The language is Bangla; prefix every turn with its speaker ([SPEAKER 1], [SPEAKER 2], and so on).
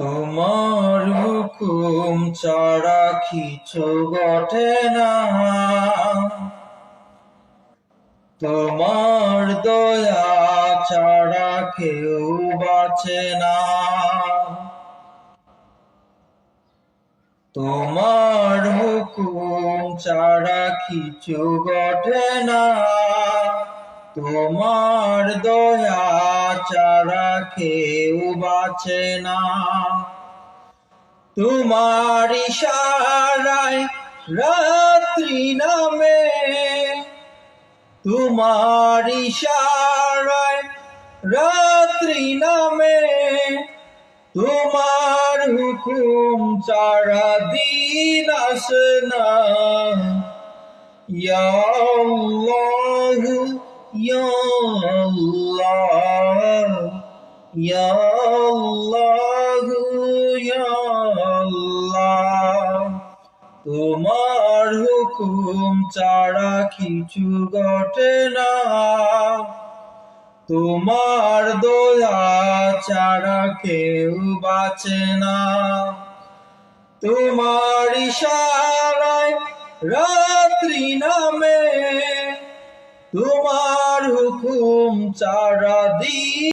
[SPEAKER 1] তোমার হুকুম ছাড়া কিছু ঘটে না। তোমার দয়া ছাড়া কেউ বাঁচে না। তোমার হুকুম ছাড়া কিছু ঘটে না। তোমার দয়া ছাড়া কেউ বাঁচে না। তোমার ইশারায় রাত্রি নামে, তোমার ইশারায় রাত্রি নামে, তোমার হুকুম ছাড়া দিন আসে না। ইয়া আল্লাহ ইয়া আল্লাহ, ইয়া আল্লাহ ইয়া আল্লাহ। তোমার হুকুম ছাড়া কিছু ঘটে না। তোমার দয়া ছাড়া কেউ বাঁচে না। তোমার ইশারায় রাত্রি তোমার হুকুম ছাড়া দিন